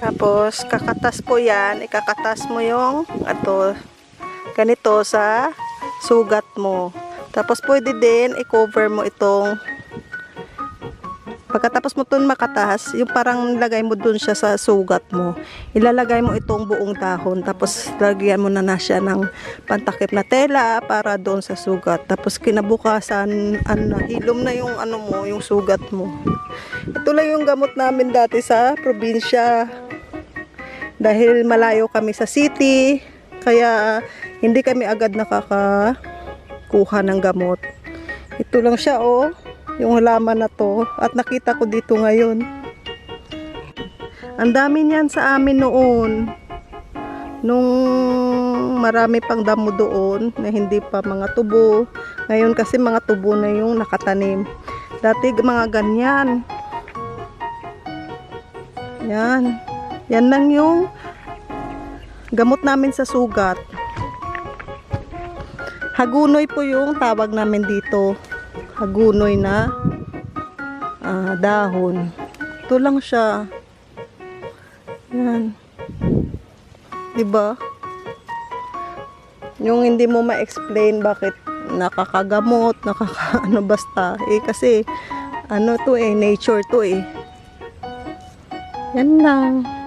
Tapos, kakatas po yan. Ikakatas mo yung, ato, ganito sa sugat mo. Tapos, pwede din, i-cover mo itong, pagkatapos mo itong makatas, yung parang lagay mo dun siya sa sugat mo. Ilalagay mo itong buong dahon. Tapos, lagyan mo na na siya ng pantakip na tela para doon sa sugat. Tapos, kinabukasan, ano hilom na yung ano mo, yung sugat mo. Ito lang yung gamot namin dati sa probinsya. Dahil malayo kami sa city, kaya hindi kami agad nakakakuha ng gamot. Ito lang siya oh, yung halaman na to. At nakita ko dito ngayon. Ang dami niyan sa amin noon. Nung marami pang damo doon na hindi pa mga tubo. Ngayon kasi mga tubo na yung nakatanim. Dati mga ganyan. Yan. Yan lang yung gamot namin sa sugat. Hagunoy po yung tawag namin dito. Hagunoy na ah, dahon. Ito lang siya. Yan. 'Di ba? Yung hindi mo ma-explain bakit nakakagamot, nakakaano basta. Eh kasi ano to eh, nature to eh. Yan lang.